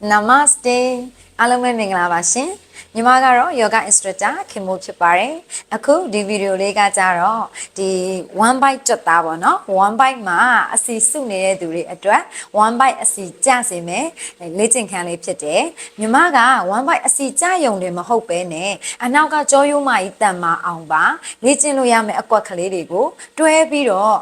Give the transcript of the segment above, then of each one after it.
Namaste အားလုံးပဲမင်္ဂလာပါရှင်ညီမကတော့ yoga instructor ခင်မိုးဖြစ်ပါတယ်အခုဒီဗီဒီယိုလေးကကြတော့ဒီ one bite တက်တာပေါ့နော် one bite မှာအစီစုနေတဲ့သူတွေအတွက် one bite အစီကျစေမယ်လေ့ကျင့်ခန်းလေးဖြစ်တယ်ညီမက one bite အစီကျယုံတယ်မဟုတ်ပဲနဲ့အနောက်ကကြောရိုးမကြီးတန်မအောင်ပါလေ့ကျင့်လို့ရမယ့်အကွက်ကလေးတွေကိုတွဲပြီးတော့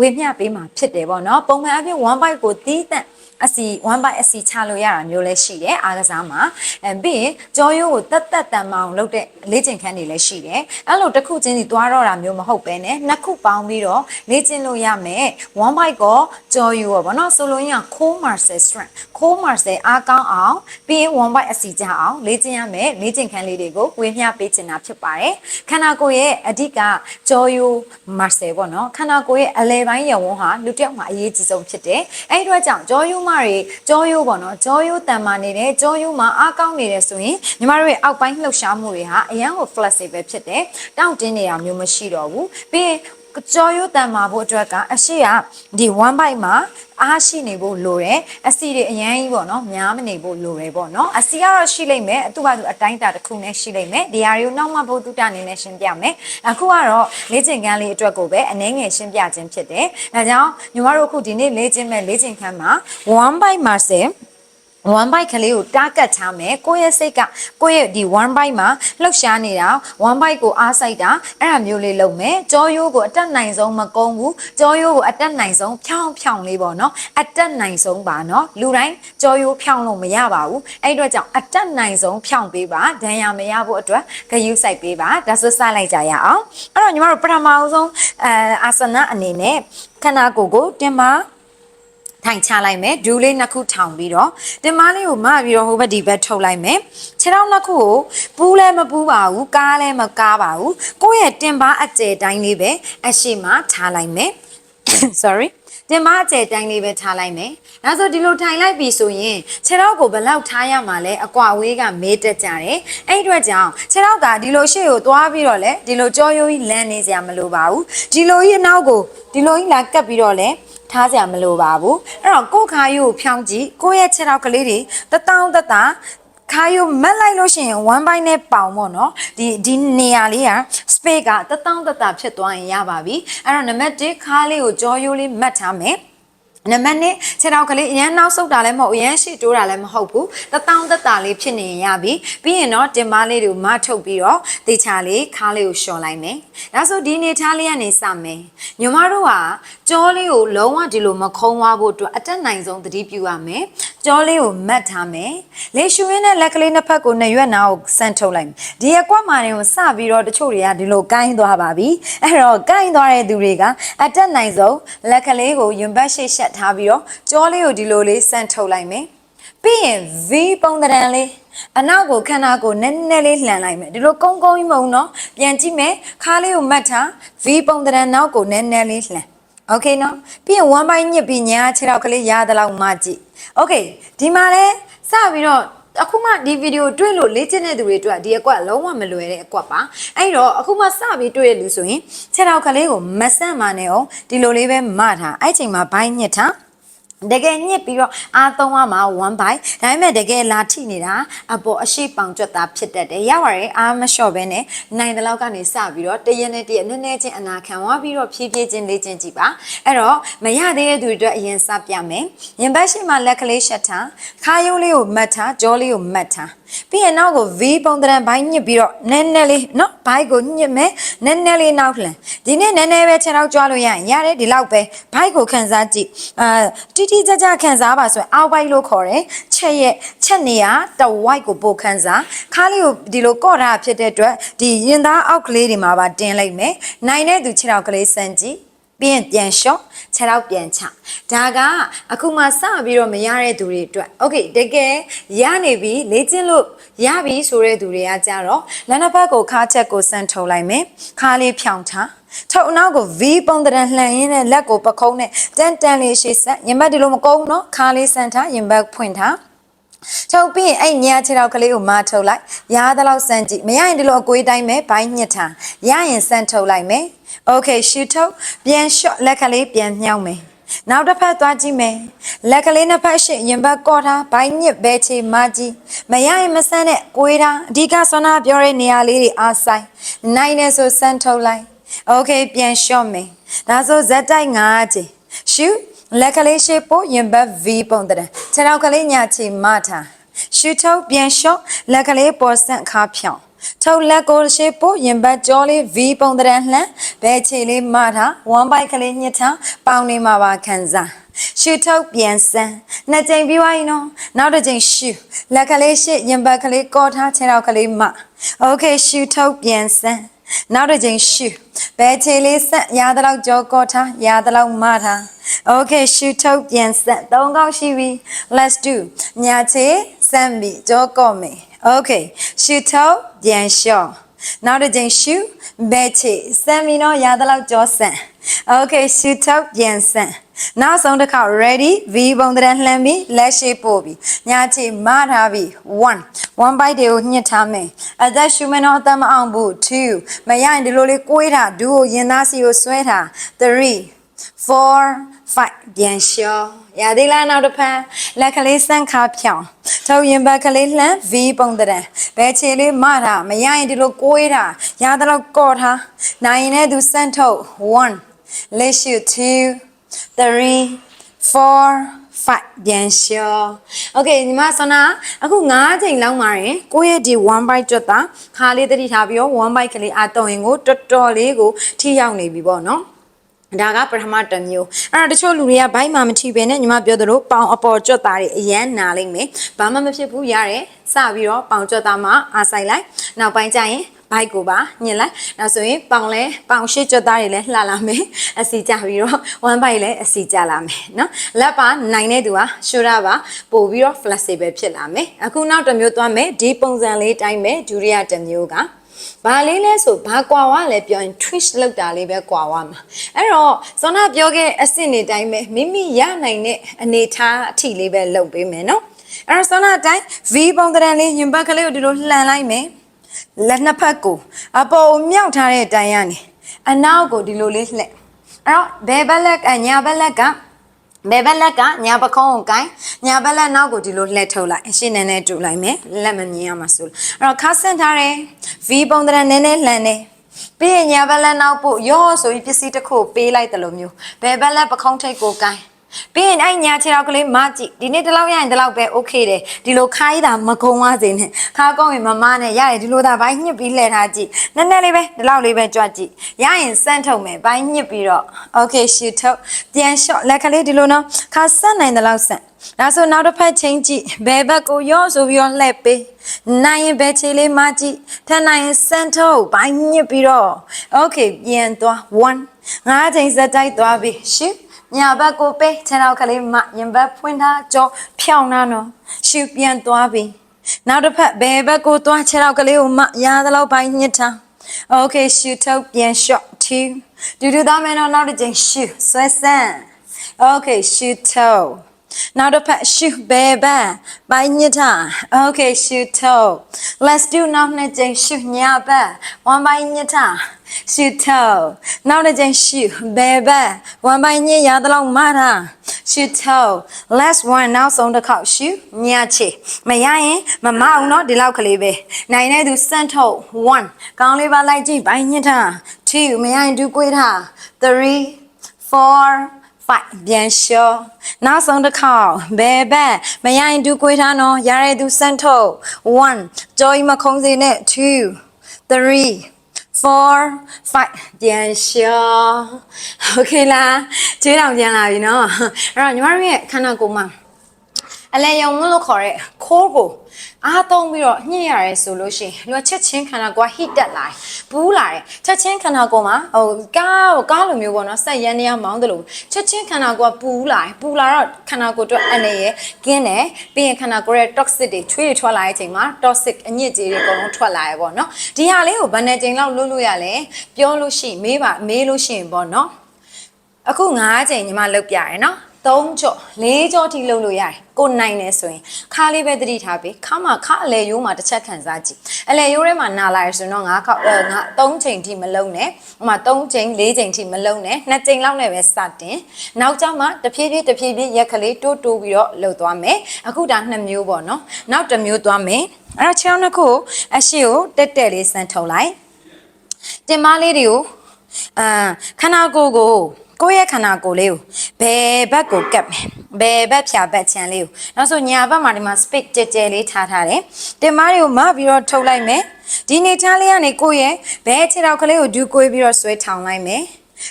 ဝေမျှပေးမှာဖြစ်တယ်ပေါ့နော်ပုံမှန်အဖြစ် one bite ကိုတီးတန့် အစီ1 by အစီချလို့ရတာမျိုးလည်းရှိတယ်အားကစားမှာအဲပြီးရင်ကြောရိုးကိုတက်တက်တန်မအောင်လုပ်တဲ့လေ့ကျင့်ခန်းတွေလည်းရှိတယ်အဲ့လိုတစ်ခုချင်းစီသွားတော့တာမျိုးမဟုတ်ပဲနဲ့နှစ်ခုပေါင်းပြီးတော့လေ့ကျင့်လို့ရမယ်1 by ကိုကြောရိုးရောဗောနော်ဆိုလိုရင်းက core muscle strength core muscle အားကောင်းအောင်ပြီးရင်1 by အစီချအောင်လေ့ကျင့်ရမယ်လေ့ကျင့်ခန်းလေးတွေကိုဝေမျှပေးချင်တာဖြစ်ပါတယ်ခန္ဓာကိုယ်ရဲ့အဓိကကြောရိုး muscle ပေါ့နော်ခန္ဓာကိုယ်ရဲ့အလဲပိုင်းရဝန်းဟာလူတစ်ယောက်မှာအရေးကြီးဆုံးဖြစ်တယ်အဲ့ဒီအတွက်ကြောင့်ကြောရိုးမတွေကြောရိုးပေါ့နော်ကြောရိုးတန်မာနေတယ်ကြောရိုးမှာအားကောင်းနေတယ်ဆိုရင်ညီမတို့ရဲ့အောက်ပိုင်းလှုပ်ရှားမှုတွေဟာအရန်ကို flexible ဖြစ်တယ်တောင့်တင်းနေတာမျိုးမရှိတော့ဘူးပြီးရင်ကြောရိုးတန်မာဖို့အတွက်က အရှိကဒီ1 byte မှာ အားရှိနေဖို့လိုတယ်အစီတွေအရန်ကြီးပေါ့နော်များမနေဖို့လိုတယ်ပေါ့နော်အစီကတော့ရှိလိမ့်မယ်အတူပါတူအတိုင်းအတာတစ်ခုနဲ့ရှိလိမ့်မယ်ဒီဟာတွေကိုနောက်မှဘုဒ္ဓတအနေနဲ့ရှင်းပြမယ်အခုကတော့လေ့ကျင့်ခန်းလေးအတွက်ကိုပဲအနည်းငယ်ရှင်းပြခြင်းဖြစ်တယ်ဒါကြောင့်ညီမတို့အခုဒီနေ့လေ့ကျင့်မဲ့လေ့ကျင့်ခန်းမှာ1 byte မှာစ one byte ကလေးကိုတားကတ်ထားမယ်ကိုယ့်ရဲ့စိတ်ကကိုယ့်ရဲ့ဒီ one byte မှာလှုပ်ရှားနေတာ one byte ကိုအားစိုက်တာအဲ့ဒါမျိုးလေးလုပ်မယ်ကြောရိုးကိုအတက်နိုင်ဆုံးမကုန်းဘူးကြောရိုးကိုအတက်နိုင်ဆုံးဖြောင်းဖြောင်းလေးပေါ့နော်အတက်နိုင်ဆုံးပါနော်လူတိုင်းကြောရိုးဖြောင်းလို့မရပါဘူးအဲ့အတွက်ကြောင့်အတက်နိုင်ဆုံးဖြောင်းပေးပါဒဏ်ရာမရဖို့အတွက်ဂရုစိုက်ပေးပါဒါဆိုစလိုက်ကြရအောင်အဲ့တော့ညီမတို့ပထမအဆုံးအဲအာဆနာအနေနဲ့ခန္ဓာကိုယ်ကိုတင်ပါ ထိုင်ချလိုက်မယ်ဒူးလေးနှစ်ခုထောင်ပြီးတော့တင်မလေးကိုမပြီးတော့ဟိုဘက်ဒီဘက်ထုတ်လိုက်မယ်ခြေထောက်နှစ်ခုကိုပူးလည်းမပူးပါဘူးကားလည်းမကားပါဘူးကိုယ့်ရဲ့တင်ပါအကျယ်တိုင်းလေးပဲအရှိမထားလိုက်မယ် sorry တင်မအကျယ်တိုင်းလေးပဲထားလိုက်မယ်ဒါဆိုဒီလိုထိုင်လိုက်ပြီဆိုရင်ခြေထောက်ကိုဘယ်လောက်ထားရမှာလဲအကွာဝေးကမေးတက်ကြတယ်အဲ့ဒီအတွက်ကြောင့်ခြေထောက်ကဒီလိုရှေ့ကိုသွားပြီးတော့လဲဒီလိုကြောရိုးကြီးလမ်းနေစရာမလိုပါဘူးဒီလိုကြီးအနောက်ကိုဒီလိုကြီးလာကပ်ပြီးတော့လဲ ထားစရာမလိုပါဘူးအဲ့တော့ကိုယ်ခါယူကိုဖြောင်းကြည့်ကိုယ့်ရဲ့ခြေထောက်ကလေးတွေတတောင်းတတာခါယူမက်လိုက်လို့ရှိရင် one by နဲ့ပေါင်ပေါ့နော်ဒီဒီနေရာလေးက space ကတတောင်းတတာဖြစ်သွားရင်ရပါပြီအဲ့တော့နံပါတ်1ခါလေးကိုကြောရိုးလေးမှတ်ထားမယ်နံပါတ်2ခြေထောက်ကလေးအရန်နောက်ဆုပ်တာလည်းမဟုတ်အရန်ရှေ့တိုးတာလည်းမဟုတ်ဘူးတတောင်းတက်တာလေးဖြစ်နေရင်ရပြီပြီးရင်တော့တင်ပါလေးတွေကိုမထုတ်ပြီးတော့တေချာလေးခါလေးကိုလျှော်လိုက်မယ်ဒါဆိုဒီနေထားလေးကနေစမယ်ညီမတို့က ကြောလေးကိုလုံးဝဒီလိုမခုံးသွားဖို့အတွက်အတက်နိုင်ဆုံးသတိပြုရမယ်ကြောလေးကိုမတ်ထားမယ်လေရှူရင်းနဲ့လက်ကလေးနှစ်ဖက်ကိုနှစ်ရွက်နာကိုဆန့်ထုတ်လိုက်မယ်ဒီအကွက်မာတွေကိုစပြီးတော့တချို့တွေကဒီလိုကိုင်းသွားပါပြီအဲ့တော့ကိုင်းသွားတဲ့သူတွေကအတက်နိုင်ဆုံးလက်ကလေးကိုယွန်ဘတ်ရှေ့ရှက်ထားပြီးတော့ကြောလေးကိုဒီလိုလေးဆန့်ထုတ်လိုက်မယ်ပြီးရင် V ပုံသဏ္ဍာန်လေးအနောက်ကိုခန္ဓာကိုနည်းနည်းလေးလှန်လိုက်မယ်ဒီလိုကုန်းကုန်းကြီးမဟုတ်နော်ပြန်ကြည့်မယ်ခါလေးကိုမှတ်ထား V ပုံသဏ္ဍာန်နောက်ကိုနည်းနည်းလေးလှန် โอเคနော်ပြီးရင်1ပိုင်းညစ်ပြီးညာခြေထောက်ကလေးရသလောက်မှကြည့်โอเคဒီမှာလဲစပြီးတော့အခုမှဒီဗီဒီယိုတွေ့လို့လေ့ကျင့်တဲ့သူတွေအတွက်ဒီအကွက်လုံးဝမလွယ်တဲ့အကွက်ပါအဲ့တော့အခုမှစပြီးတွေ့ရလူဆိုရင်ခြေထောက်ကလေးကိုမဆန့်ပါနဲ့အောင်ဒီလိုလေးပဲမထားအဲ့ချိန်မှာဘိုင်းညစ်ထား တကယ်ညစ်ပြီးတော့အားသုံးရမှာ1 byte ဒါပေမဲ့တကယ်လာထိနေတာအပေါ်အရှိပောင်ကျွတ်တာဖြစ်တတ်တယ်ရပါတယ်အားမလျှော့ဘဲနဲ့နိုင်တဲ့လောက်ကနေစပြီးတော့တရက်နဲ့တရက်နည်းနည်းချင်းအနာခံသွားပြီးတော့ဖြည်းဖြည်းချင်းလေ့ကျင့်ကြည့်ပါအဲ့တော့မရသေးတဲ့သူတွေအတွက်အရင်စပြမယ်ရင်ဘတ်ရှိမှလက်ကလေးရှက်ထားခါယိုးလေးကိုမှတ်ထားကြောလေးကိုမှတ်ထားပြီးရင်နောက်ကို V ပုံသဏ္ဍာန်ဘိုင်းညစ်ပြီးတော့နည်းနည်းလေးနော်ဘိုင်းကိုညစ်မယ်နည်းနည်းလေးနောက်လှန်ဒီနေ့နည်းနည်းပဲခြေထောက်ကြွားလို့ရရင်ရတယ်ဒီလောက်ပဲဘိုင်းကိုခံစားကြည့်အာတိတိကျကျခံစားပါဆိုရင်အောက်ဘိုက်လို့ခေါ်တယ်ချက်ရဲ့ချက်နေရတဝိုက်ကိုပို့ခံစားခါးလေးကိုဒီလိုကော့တာဖြစ်တဲ့အတွက်ဒီရင်သားအောက်ကလေးတွေမှာပါတင်လိုက်မယ်နိုင်တဲ့သူခြေထောက်ကလေးစမ်းကြည့် ပြီးရင်ပြန်လျှော့ခြေထောက်ပြန်ချဒါကအခုမှစပြီးတော့မရတဲ့သူတွေအတွက်โอเคတကယ်ရနေပြီလေ့ကျင့်လို့ရပြီဆိုတဲ့သူတွေကကြတော့လက်နှစ်ဖက်ကိုခါချက်ကိုစမ်းထုတ်လိုက်မယ်ခါလေးဖြောင်းထားထုတ်အနောက်ကို V ပုံတရံလှန်ရင်းနဲ့လက်ကိုပခုံးနဲ့တန်တန်လေးရှေ့ဆက်ရင်ဘတ်ဒီလိုမကုန်းနော်ခါလေးစမ်းထားရင်ဘတ်ဖွင့်ထား ချုပ်ပြီးရင်အဲ့ညာခြေထောက်ကလေးကိုမထုတ်လိုက်ရားသလောက်စမ်းကြည့်မရရင်ဒီလိုအကွေးတိုင်းပဲဘိုင်းညှစ်ထားရရင်စမ်းထုတ်လိုက်မယ် Okay ရှူထုတ်ပြန် short လက်ကလေးပြန်မြောက်မယ်နောက်တစ်ဖက်သွားကြည့်မယ်လက်ကလေးနှစ်ဖက်ရှိရင်ဘက်ကော့ထားဘိုင်းညစ်ဘဲချေမကြည့်မရရင်မဆန်းနဲ့ကိုွေးထားအဓိကဆွမ်းနာပြောတဲ့နေရာလေးတွေအားဆိုင်နိုင်နေဆိုဆန်းထုတ်လိုက် Okay ပြန် short မယ်ဒါဆိုဇက်တိုက်၅ကြိမ် shoot လက်ကလေးရှိဖို့ရင်ဘတ် V ပုံတံခြေထောက်ကလေးညာချီမထားရှူထုတ်ပြန်လျှော့လက်ကလေးပေါ်ဆန့်ခါဖြောင်းထုတ်လက်ကိုရှေ့ပို့ရင်ဘတ်ကြောလေး V ပုံတံလှမ်းဘဲချေလေးမထားဝမ်ပိုက်ကလေးညှစ်ထားပေါင်နေမှာပါခံစားရှူထုတ်ပြန်စမ်းနှစ်ကြိမ်ပြီးွားရင်တော့နောက်တစ်ကြိမ်ရှူလက်ကလေးရှေ့ရင်ဘတ်ကလေးကောထားခြေထောက်ကလေးမ Okay ရှူထုတ်ပြန်စမ်း နောက်တစ်ချိန်ရှူဘဲခြေလေးဆက်ရာသလောက်ကြောကောထားရာသလောက်မထား Okay ရှူထုတ်ပြန်ဆက်၃ကောက်ရှိပြီ Let's do ညာခြေစမ်းပြီကြောကောမယ် Okay ရှူထုတ်ပြန်ရှော့နောက်တစ်ချိန်ရှူဘဲခြေစမ်းပြီနော်ရာသလောက်ကြောဆန် Okay ရှူထုတ်ပြန်ဆန် နောက်ဆုံးတစ်ခါ ready v ပုံတရံလှမ်းပြီးလက်ရှိပို့ပြီးညာချေမထားပြီး1 1 bite တွေကိုညှစ်ထားမယ်အသက်ရှူမနော်အသက်မအောင်ဘူး2မရရင်ဒီလိုလေးကိုွေးတာဒူကိုရင်သားစီကိုဆွဲတာ3 4 5ပြန်လျှော့ရသေးလားနောက်တစ်ဖက်လက်ကလေးစန့်ခါဖြောင်းထုတ်ရင်ဘက်ကလေးလှမ်း V ပုံတရံဘယ်ခြေလေးမတာမရရင်ဒီလိုကိုွေးတာရသလောက်ကော့ထားနိုင်ရင်လည်းသူစန့်ထုတ်1လက်ရှိ2 3 4 5ပြန်ရှော Okay ညီမဆနာအခု9ချိန်လောက်มาရင်ကိုယ့်ရဲ့ဒီ1 byte ကြွက်တာခါလေးတတိထားပြီးတော့1 byte ကလေးအတုံရင်ကိုတော်တော်လေးကိုထိရောက်နေပြီပေါ့နော်ဒါကပထမတစ်မျိုးအဲ့တော့တချို့လူတွေကဘိုက်မှမထိပင်နဲ့ညီမပြောသလိုပေါင်အပေါ်ကြွက်တာတွေအရန်နာလိမ့်မယ်ဘာမှမဖြစ်ဘူးရတယ်စပြီးတော့ပေါင်ကြွက်တာမှအားဆိုင်လိုက်နောက်ပိုင်းကျရင် ဘိုက်ကိုပါညှစ်လိုက်နောက်ဆိုရင်ပေါင်လဲပေါင်ရှိကြွတ်သားတွေလည်းလှလာမယ်အစီကြပြီးတော့ one bite လည်းအစီကြလာမယ်နော်လက်ပါနိုင်တဲ့သူကရှူရပါပို့ပြီးတော့ flexible ဖြစ်လာမယ်အခုနောက်တစ်မျိုးသွားမယ်ဒီပုံစံလေးတိုင်းမယ်ဒုတိယတစ်မျိုးကဘာလေးလဲဆိုဘာကွာဝလဲပြောရင် twist လောက်တာလေးပဲကွာဝမှာအဲ့တော့စောနာပြောခဲ့အဆင့်နေတိုင်းပဲမိမိရနိုင်တဲ့အနေထားအထိလေးပဲလုပ်ပေးမယ်နော်အဲ့တော့စောနာအတိုင်း V ပုံသဏ္ဍာန်လေးညင်ဘက်ကလေးကိုဒီလိုလှန်လိုက်မယ် လက်နှစ်ဖက်ကိုအပေါ်မြောက်ထားတဲ့အတိုင်းကနေအနောက်ကိုဒီလိုလေးလှည့်အဲ့တော့ဘယ်ဘက်လက်ကညာဘက်လက်ကဘယ်ဘက်လက်ကညာပခုံးကိုကိုင်းညာဘက်လက်နောက်ကိုဒီလိုလှည့်ထုတ်လိုက်အရှင်းနဲ့နဲ့တူလိုက်မယ်လက်မမြင်ရမှာဆိုလို့အဲ့တော့ခါဆင့်ထားတယ် V ပုံသဏ္ဍာန်နည်းနည်းလှန်တယ်ပြီးရင်ညာဘက်လက်နောက်ပို့ရော့ဆိုပြီးပစ္စည်းတစ်ခုပေးလိုက်တယ်လို့မျိုးဘယ်ဘက်လက်ပခုံးထိပ်ကိုကိုင်း ပြီးရင်အဲ့ညာခြေထောက်ကလေးမကြည့်ဒီနေ့ဒီလောက်ရရင်ဒီလောက်ပဲ okay တယ်ဒီလိုခိုင်းတာမကုံဝစေနဲ့ခါကောင်းရင်မမနဲ့ရရင်ဒီလိုသာဘိုင်းညှစ်ပြီးလှည့်ထားကြည့်နည်းနည်းလေးပဲဒီလောက်လေးပဲကြွကြည့်ရရင်စမ်းထုတ်မယ်ဘိုင်းညှစ်ပြီးတော့ okay ရှူထုတ်ပြန်လျှော့လက်ကလေးဒီလိုနော်ခါဆက်နိုင်တယ်လို့ဆက်ဒါဆိုနောက်တစ်ဖက်ချင်းကြည့်ဘယ်ဘက်ကိုရော့ဆိုပြီးတော့လှည့်ပေးနိုင်ရင်ဘယ်ခြေလေးမကြည့်ထပ်နိုင်ရင်စမ်းထုတ်ဘိုင်းညှစ်ပြီးတော့ okay ပြန်သွား1ငါးချိန်စက်တိုက်သွားပြီရှူ ညာဘက်ကိုပေးခြေထောက်ကလေးမရင်ဘက်ဖွင့်ထားကြောဖြောင်းနာနော်ရှူပြန်သွားပြီနောက်တစ်ဖက်ဘယ်ဘက်ကိုသွားခြေထောက်ကလေးကိုမရသလောက်ပိုင်းညှစ်ထား Okay ရှူထုတ်ပြန် shot 2ဒူဒူသားမယ်နော်နောက်တစ်ချိန်ရှူဆွဲဆန်း Okay ရှူထုတ်နောက်တစ်ဖက်ရှူဘယ်ဘက်ပိုင်းညစ်ထား Okay ရှူထုတ် Let's do နောက်နှစ်ချိန်ရှူညာဘက် one ပိုင်းညစ်ထား ရှူထုတ်နောက်တစ်ချိန်ရှူဘယ်ဘက် one ပိုင်းညစ်ရသလောက်မထားရှူထုတ် Last one နောက်ဆုံးတစ်ခေါက်ရှူညာချေမရရင်မမအောင်နော်ဒီလောက်ကလေးပဲနိုင်တဲ့သူစန့်ထုတ်1ကောင်းလေးပါလိုက်ကြည့်ပိုင်းညစ်ထား2မရရင်ဒူကွေးထား3 4 5ပြန်လျှောနောက်ဆုံးတစ်ခေါက်ဘယ်ဘက်မရရင်ဒူကွေးထားနော်ရတဲ့သူစန့်ထုတ်1ကြော်ကြီးမခုံးစေနဲ့2 3 4 5ပြန်လျှောโอเคလားကျေးတောင်ပြန်လာပြီနော်အဲ့တော့ညီမတို့ရဲ့ခန္ဓာကိုယ်မှာ အလဲယုံလို့ခေါ်တဲ့ခိုးကိုအားသုံးပြီးတော့ညှိရတယ်ဆိုလို့ရှိရင်လူကချက်ချင်းခန္ဓာကိုယ်က hit တက်လာတယ်ပူးလာတယ်ချက်ချင်းခန္ဓာကိုယ်မှာဟိုကားကားလိုမျိုးပေါ့နော်ဆက်ရန်နေရမောင်းတယ်လို့ချက်ချင်းခန္ဓာကိုယ်ကပူးလာတယ်ပူလာတော့ခန္ဓာကိုယ်အတွက်အနေရကင်းတယ်ပြီးရင်ခန္ဓာကိုယ်ရဲ့ toxic တွေချွေးတွေထွက်လာတဲ့အချိန်မှာ toxic အညစ်အကြေးတွေအကုန်လုံးထွက်လာရပေါ့နော်ဒီဟာလေးကိုဘယ်နဲ့ချိန်လောက်လုပ်လို့ရလဲပြောလို့ရှိရင်မေးပါမေးလို့ရှိရင်ပေါ့နော်အခု9ချိန်ညီမလုပ်ပြရယ်နော် 3 3ကြော့4ကြော့ထိလုပ်လို့ရတယ်ကိုနိုင်နေဆိုရင်ခါလေးပဲသတိထားပေးခါမှာခါအလဲရိုးမှာတစ်ချက်ခံစားကြည့်အလဲရိုးထဲမှာနာလာရဆိုရင်တော့ငါခေါက်ငါ3ချိန်ထိမလုံးနဲ့ဟိုမှာ3ချိန်4ချိန်ထိမလုံးနဲ့2ချိန်လောက်နဲ့ပဲစတင်နောက်ကျမှတဖြည်းဖြည်းတဖြည်းဖြည်းရက်ကလေးတိုးတိုးပြီးတော့လှုပ်သွားမယ်အခုဒါ2မျိုးပေါ့နော်နောက်တစ်မျိုးသွားမယ်အဲ့တော့ခြေထောက်နှစ်ခုကိုအရှိကိုတက်တက်လေးစမ်းထုတ်လိုက်တင်မလေးတွေကိုအာခန္ဓာကိုယ်ကို ကိုယ့်ရဲ့ခန္ဓာကိုယ်လေးကိုဘယ်ဘက်ကိုကပ်မယ်ဘယ်ဘက်ဖြာဘက်ချမ်းလေးကိုနောက်ဆိုညာဘက်မှာဒီမှာ space ကြဲကြဲလေးထားထားတယ်တင်မတွေကိုမပြီးတော့ထုတ်လိုက်မယ်ဒီနေထားလေးကနေကိုယ့်ရဲ့ဘယ်ခြေထောက်ကလေးကိုဒူးကွေးပြီးတော့ဆွဲထောင်လိုက်မယ်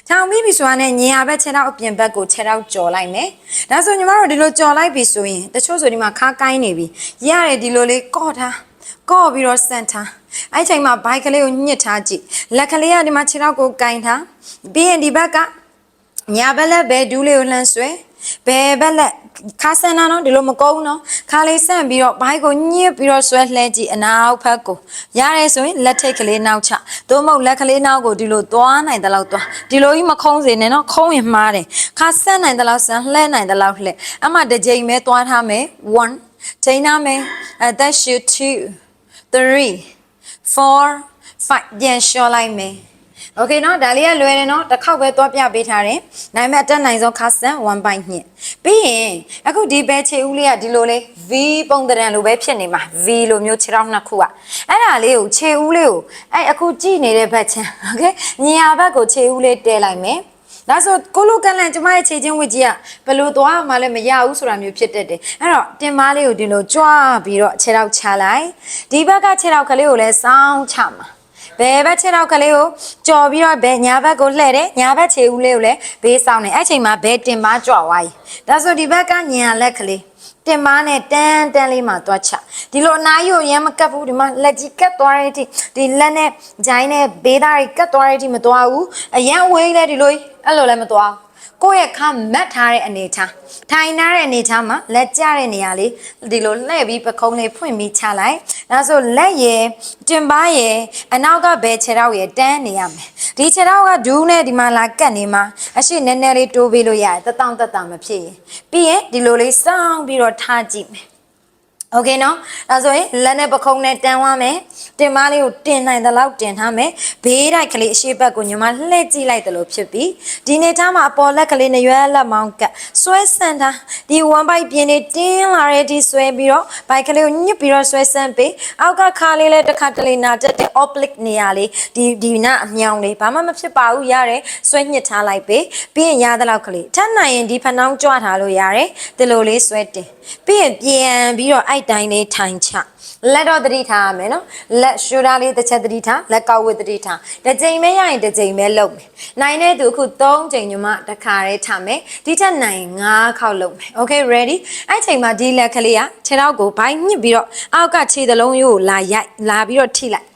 ထောင်ပြီးပြီဆိုတာနဲ့ညာဘက်ခြေထောက်အပြင်ဘက်ကိုခြေထောက်ကြော်လိုက်မယ်ဒါဆိုညီမတို့ဒီလိုကြော်လိုက်ပြီဆိုရင်တချို့ဆိုဒီမှာခါကိုင်းနေပြီရတယ်ဒီလိုလေးကော့ထားကော့ပြီးတော့စန်ထားအဲ့ချိန်မှာဘိုက်ကလေးကိုညှစ်ထားကြည့်လက်ကလေးကဒီမှာခြေထောက်ကိုကင်ထားပြီးရင်ဒီဘက်က ညာဘက်လက်ဘယ်ဒူးလေးကိုလှမ်းဆွဲဘယ်ဘက်လက်ခါဆန်နာနော်ဒီလိုမကုန်းနော်ခါလေးဆန့်ပြီးတော့ဘိုက်ကိုညှစ်ပြီးတော့ဆွဲလှဲကြည့်အနောက်ဘက်ကိုရတယ်ဆိုရင်လက်ထိတ်ကလေးနောက်ချသို့မဟုတ်လက်ကလေးနောက်ကိုဒီလိုသွားနိုင်တဲ့လောက်သွားဒီလိုကြီးမခုံးစေနဲ့နော်ခုံးရင်မှားတယ်ခါဆန့်နိုင်တဲ့လောက်ဆန့်လှဲနိုင်တဲ့လောက်လှဲအမှတစ်ချိန်ပဲသွားထားမယ်1ချိန်ထားမယ်အဲ that should 2 3 4 5ပြန်လျှော့လိုက်မယ် โอเคเนาะဒါလေးကလွယ်တယ်เนาะတစ်ခေါက်ပဲသွားပြပေးထားတယ်နိုင်မဲ့အတက်နိုင်ဆုံးခါစံ1ပိုင်းညှစ်ပြီးရင်အခုဒီဘဲခြေဦးလေးကဒီလိုလေး V ပုံသဏ္ဍာန်လိုပဲဖြစ်နေမှာ V လိုမျိုးခြေထောက်နှစ်ခုอ่ะအဲ့ဒါလေးကိုခြေဦးလေးကိုအဲ့အခုကြည့်နေတဲ့ဘက်ချမ်းโอเคညီယာဘက်ကိုခြေဦးလေးတဲလိုက်မယ်ဒါဆိုကိုလိုကန်လန်ကျမရဲ့ခြေချင်းဝစ်ကြီးကဘယ်လိုသွားမှလည်းမရဘူးဆိုတာမျိုးဖြစ်တတ်တယ်အဲ့တော့တင်မားလေးကိုဒီလိုကြွားပြီးတော့ခြေထောက်ချလိုက်ဒီဘက်ကခြေထောက်ကလေးကိုလည်းစောင်းချမှာ ဘယ်ဘက်ခြေထောက်ကလေးကိုကြော်ပြီးတော့ဘယ်ညာဘက်ကိုလှည့်တယ်ညာဘက်ခြေဦးလေးကိုလည်းဘေးဆောင်တယ်အဲ့ချိန်မှာဘယ်တင်မားကြွသွားပြီဒါဆိုဒီဘက်ကညာလက်ကလေးတင်မားနဲ့တန်းတန်းလေးမှာသွားချဒီလိုအနားယူရမ်းမကပ်ဘူးဒီမှာလက်ကြီးကတ်သွားတဲ့အထိဒီလက်နဲ့ဂျိုင်းနဲ့ဘေးသားတွေကတ်သွားတဲ့အထိမသွားဘူးအရန်ဝေးလဲဒီလိုအဲ့လိုလည်းမသွားဘူး ကိုယ့်ရဲ့ခါမတ်ထားတဲ့အနေထားထိုင်ထားတဲ့အနေထားမှာလက်ကျတဲ့နေရာလေးဒီလိုလှည့်ပြီးပခုံးလေးဖွင့်ပြီးချလိုက်ဒါဆိုလက်ရယ်တင်ပါရယ်အနောက်ကဘယ်ခြေထောက်ရယ်တန်းနေရမယ်ဒီခြေထောက်ကဒူးနဲ့ဒီမှာလာကတ်နေမှာအရှိနည်းနည်းလေးတိုးပေးလို့ရတယ်တတောင့်တတမဖြစ်ရင်ပြီးရင်ဒီလိုလေးစောင်းပြီးတော့ထားကြည့်မယ် โอเคเนาะဒါဆိုရင်လက်နဲ့ပခုံးနဲ့တန်းသွားမယ်တင်မလေးကိုတင်နိုင်တဲ့လောက်တင်ထားမယ်ဘေးတိုက်ကလေးအရှိဘက်ကိုညီမလှည့်ကြည့်လိုက်တယ်လို့ဖြစ်ပြီဒီနေသားမှာအပေါ်လက်ကလေးနရွယ်လက်မောင်းကဆွဲဆန်တာဒီ1 byte ပြင်းနေတင်းလာတဲ့ဒီဆွဲပြီးတော့ဘိုက်ကလေးကိုညှစ်ပြီးတော့ဆွဲဆန်ပေးအောက်ကခါလေးလည်းတစ်ခါတလေနာတက်တဲ့ oblique နေရာလေးဒီဒီနာအမြောင်လေးဘာမှမဖြစ်ပါဘူးရတယ်ဆွဲညှစ်ထားလိုက်ပေးပြီးရင်ရတဲ့လောက်ကလေးထပ်နိုင်ရင်ဒီဖနှောင်းကြွထားလို့ရတယ်ဒီလိုလေးဆွဲတင် ပြီးရင်ပြန်ပြီးတော့အဲ့တိုင်းလေးထိုင်ချလက်တော့တတိထားရမယ်နော်လက်ရှူတာလေးတစ်ချက်တတိထားလက်ကောက်ဝတ်တတိထားတစ်ချိန်ပဲရရင်တစ်ချိန်ပဲလုပ်မယ်နိုင်တဲ့သူအခု3ချိန်ညမှတစ်ခါလေးထားမယ်ဒီထက်နိုင်5ခေါက်လုပ်မယ် okay ready အဲ့ချိန်မှာဒီလက်ကလေးကခြေထောက်ကိုဘိုင်းညှစ်ပြီးတော့အောက်ကခြေသလုံးရိုးကိုလာရိုက်လာပြီးတော့ထိလိုက်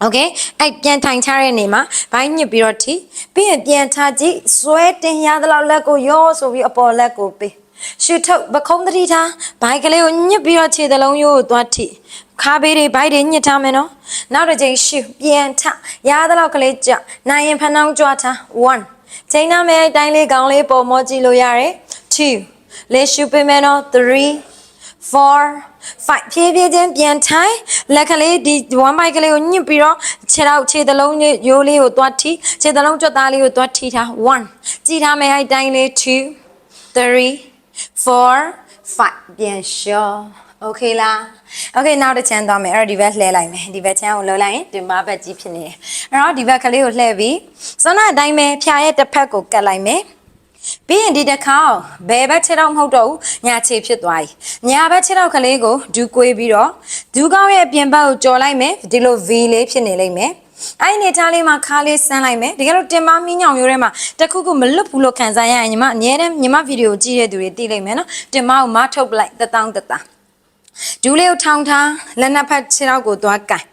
โอเคအဲ့ပြန်ထိုင်ချတဲ့နေမှာဘိုင်းညစ်ပြီးတော့ထိပြီးရင်ပြန်ချကြည့်ဆွဲတင်ရသလောက်လက်ကိုရောဆိုပြီးအပေါ်လက်ကိုပေး ရှူထုတ်ပခုံးတတိထားဘိုက်ကလေးကိုညစ်ပြီးတော့ခြေသလုံးရိုးကိုသွားထိခါဘေးတွေဘိုက်တွေညစ်ထားမယ်နော်နောက်တစ်ချိန်ရှူပြန်ထရသလောက်ကလေးကြနိုင်ရင်ဖနှောင်းကြွားထား1ချိန်နာမယ်အတိုင်းလေးကောင်းလေးပေါ်မောကြည့်လို့ရတယ်2လေးရှူပေးမယ်နော်3 4 5ဖြည်းဖြည်းချင်းပြန်ထိုင်လက်ကလေးဒီ1 byte ကလေးကိုညှစ်ပြီးတော့ခြေထောက်ခြေသလုံးလေးရိုးလေးကိုသွားထိခြေသလုံးကြွက်သားလေးကိုသွားထိထား1ကြည့်ထားမယ်အဲ့တိုင်းလေး2 3 4 5ပြန်လျှော့โอเคလားโอเคနောက်တစ်ချမ်းသွားမယ်အဲ့တော့ဒီဘက်လှည့်လိုက်မယ်ဒီဘက်ချမ်းကိုလှည့်လိုက်ရင်ဒီမဘက်ကြီးဖြစ်နေတယ်အဲ့တော့ဒီဘက်ကလေးကိုလှည့်ပြီးစွမ်းနာအတိုင်းပဲဖြာရဲ့တစ်ဖက်ကိုကတ်လိုက်မယ်ပြီးရင်ဒီတစ်ခါဘယ်ဘက်ခြေထောက်မဟုတ်တော့ဘူးညာခြေဖြစ်သွားပြီညာဘက်ခြေထောက်ကလေးကိုဒူးကွေးပြီးတော့ဒူးကောင်းရဲ့အပြင်ဘက်ကိုကြော်လိုက်မယ်ဒီလို V လေးဖြစ်နေလိမ့်မယ် အဲ့ဒီနေသားလေးမှာခါလေးဆန်းလိုက်မယ်တကယ်လို့တင်မမီးညောင်ရိုးထဲမှာတခုခုမလွတ်ဘူးလို့ခံစားရရင်ညီမအများနဲ့ညီမဗီဒီယိုကြည့်တဲ့သူတွေသိလိမ့်မယ်နော်တင်မကိုမထုတ်ပလိုက်တတောင်းတတာဒူးလေးကိုထောင်ထားလက်နှစ်ဖက်ခြေထောက်ကိုသွားကန်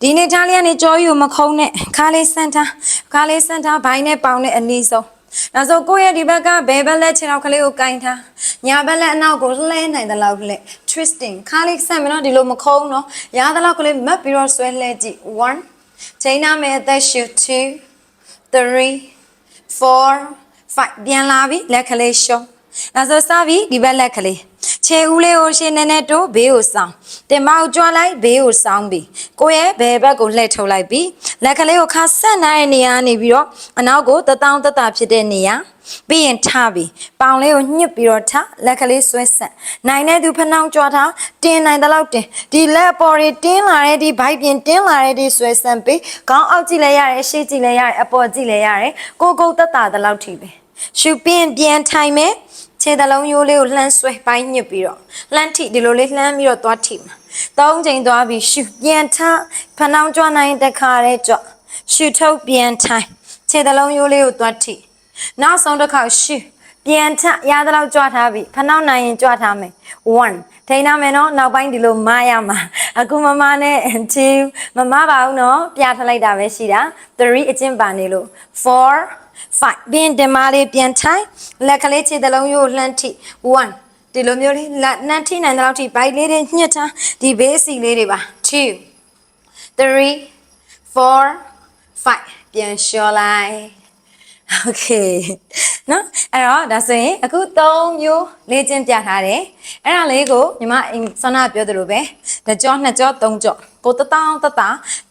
ဒီနေသားလေးကနေကြောယူမခုံးနဲ့ခါလေးဆန်းထားခါလေးဆန်းထားဘိုင်းနဲ့ပေါင်နဲ့အနီးဆုံးနောက်ဆိုကိုယ့်ရဲ့ဒီဘက်ကဘယ်ဘက်လက်ခြေထောက်ကလေးကိုကင်ထားညာဘက်လက်အနောက်ကိုလှဲနိုင်တဲ့လောက်လှဲ twisting ခါလေးဆန့်မယ်နော်ဒီလိုမခုံးနော်ရတဲ့လောက်ကလေးမတ်ပြီးတော့ဆွဲလှဲကြည့်1 ချိန်နာမယ်အသက်ရှူ2 3 4 5ပြန်လာပြီလက်ကလေးရှုံးဒါဆိုစပြီဒီဘက်လက်ကလေးခြေဦးလေးကိုရှင်းနေနဲ့တို့ဘေးကိုစောင်းတင်မကိုကြွလိုက်ဘေးကိုစောင်းပြီးကိုယ့်ရဲ့ဘယ်ဘက်ကိုလှည့်ထုတ်လိုက်ပြီးလက်ကလေးကိုခါဆက်နိုင်တဲ့နေရာနေပြီးတော့အနောက်ကိုတတောင်းတတဖြစ်တဲ့နေရာ ပြီးရင်ထားပြီးပေါင်လေးကိုညှစ်ပြီးတော့ထားလက်ကလေးဆွဲဆက်နိုင်တဲ့သူဖနှောင်းကြွားထားတင်းနိုင်တဲ့လောက်တင်းဒီလက်ပေါ်တွေတင်းလာတဲ့ဒီဘိုက်ပြင်တင်းလာတဲ့ဒီဆွဲဆန့်ပြီးခေါင်းအောက်ကြည့်လဲရတယ်ရှေ့ကြည့်လဲရတယ်အပေါ်ကြည့်လဲရတယ်ကိုကိုတက်တာတဲ့လောက်ထိပဲရှုပြင်းပြန်ထိုင်မယ်ခြေသလုံးရိုးလေးကိုလှမ်းဆွဲပိုင်းညှစ်ပြီးတော့လှမ်းထိဒီလိုလေးလှမ်းပြီးတော့သွားထိမှာသုံးချိန်သွားပြီးရှုပြန်ထားဖနှောင်းကြွားနိုင်တဲ့ခါရဲကြွရှုထုတ်ပြန်ထိုင်ခြေသလုံးရိုးလေးကိုသွားထိ နောက်ဆုံးတစ်ခါရှုပြန်ထရသလောက်ကြွထားပြီဖနှောက်နိုင်ရင်ကြွထားမယ်1ထိန်းထားမယ်နော်နောက်ပိုင်းဒီလိုမရမှာအခုမမနဲ့2မမပါဘူးနော်ပြထလိုက်တာပဲရှိတာ3အကျင့်ပါနေလို့4 5ပြန်တင်မလေးပြန်ထိုင်လက်ကလေးခြေသလုံးရိုးလှမ်းထိ1ဒီလိုမျိုးလေးလက်နှမ်းထိနိုင်တဲ့လောက်ထိဘိုက်လေးတွေညှစ်ထားဒီဘေးစီလေးတွေပါ2 3 4 5ပြန်လျှော်လိုက် โอเคเนาะအဲ့တော့ဒါဆိုရင်အခု3မျိုးလေ့ကျင့်ပြထားတယ်အဲ့ဒါလေးကိုညီမအင်ဆန္ဒပြောသလိုပဲတစ်ကြောနှစ်ကြောသုံးကြောကိုတတောင်းတတ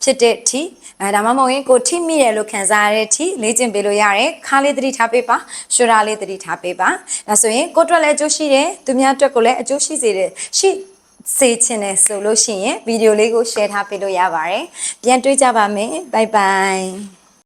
ဖြစ်တဲ့အထိအဲဒါမှမဟုတ်ရင်ကိုထိမိတယ်လို့ခံစားရတဲ့အထိလေ့ကျင့်ပေးလို့ရတယ်ခါလေးသတိထားပေးပါရှုရာလေးသတိထားပေးပါဒါဆိုရင်ကိုအတွက်လည်းအကျိုးရှိတယ်သူများအတွက်ကိုလည်းအကျိုးရှိစေတယ်ရှိစေချင်တယ်ဆိုလို့ရှိရင်ဗီဒီယိုလေးကို share ထားပေးလို့ရပါတယ်ပြန်တွေ့ကြပါမယ် bye bye